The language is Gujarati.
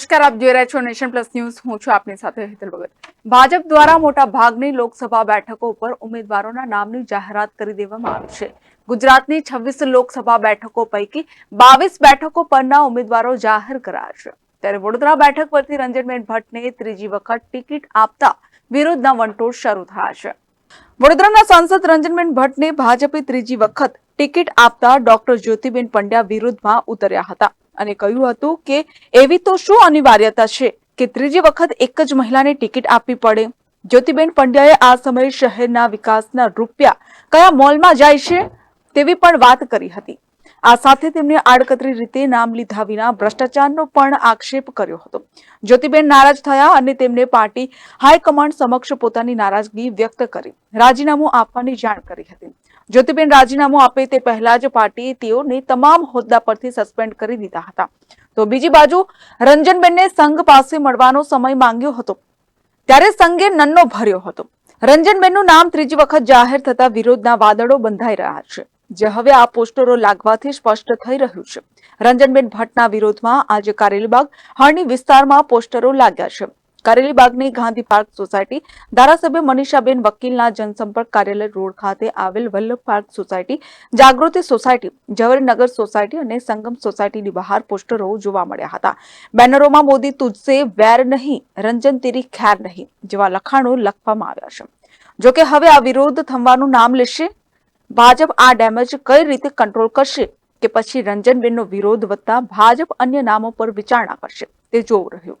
નમસ્કાર, આપ જોઈ રહ્યા છો નેશન પ્લસ ન્યૂઝ. હું છું આપની સાથે હેતલ ભગત. ભાજપ દ્વારા મોટા ભાગની લોકસભા બેઠકો ઉપર ઉમેદવારોના નામની જાહેરાત કરી દેવામાં આવી છે. ગુજરાતની છવ્વીસ લોકસભા બેઠકો પૈકી બાવીસ બેઠકો પરના ઉમેદવારો જાહેર કરાયા છે. ત્યારે વડોદરા બેઠક પરથી રંજનબેન ભટ્ટને ત્રીજી વખત ટિકિટ આપતા વિરોધના વંટોળ શરૂ થયા છે. વડોદરાના સાંસદ રંજનબેન ભટ્ટને ભાજપે ત્રીજી વખત ટિકિટ આપતા ડોક્ટર જ્યોતિબેન પંડ્યા વિરુદ્ધમાં ઉતર્યા હતા. અને કહ્યું હતું કે એવી તો શું અનિવાર્યતા છે કે ત્રીજી વખત એક જ મહિલાને ટિકિટ આપવી પડે? જ્યોતિબેન પંડ્યાએ આ સમયે શહેરના વિકાસના રૂપિયા કયા મોલમાં જાય છે તેવી પણ વાત કરી હતી. આ સાથે તેમણે આડકતરી રીતે નામ લીધા વિના ભ્રષ્ટાચારનો પણ આક્ષેપ કર્યો હતો. જ્યોતિબેન નારાજ થયા અને તેમને પાર્ટી હાઈકમાન્ડ સમક્ષ પોતાની નારાજગી વ્યક્ત કરી. રાજીનામું આપવાની જાણ કરી હતી. જ્યોતિબેન રાજીનામું આપે તે પહેલા જ પાર્ટીએ તેઓને તમામ હોદ્દા પરથી સસ્પેન્ડ કરી દીધા હતા. તો બીજી બાજુ, રંજનબેનને સંઘ પાસે મળવાનો સમય માંગ્યો હતો. ત્યારે સંઘે નન્નો ભર્યો હતો. રંજનબેનનું નામ ત્રીજી વખત જાહેર થતા વિરોધના વાદળો બંધાઈ રહ્યા છે. જે હવે આ પોસ્ટરો લાગવાથી સ્પષ્ટ થઈ રહ્યું છે. રંજનબેન ભટ્ટના વિરોધમાં આજે કારેલીબાગ હરણી વિસ્તારમાં પોસ્ટરો લાગ્યા છે. કારેલીબાગની ગાંધી પાર્ક સોસાયટી ધારાસભ્ય મનીષાબેન વકીલના જનસંપર્ક કાર્યાલય રોડ ખાતે આવેલ Vallabh park society, Jagruti society, Zavernagar society અને સંગમ સોસાયટીની બહાર પોસ્ટરો જોવા મળ્યા હતા. બેનરોમાં મોદી તુજસે વેર નહીં, રંજન તેરી ખેર નહીં જેવા લખાણો લખવામાં આવ્યા છે. જોકે હવે આ વિરોધ થમવાનું નામ લેશે. ભાજપ આ ડેમેજ કઈ રીતે કંટ્રોલ કરશે કે પછી રંજનબેનનો વિરોધ વધતા ભાજપ અન્ય નામો પર વિચારણા કરશે તે જોવું રહ્યું.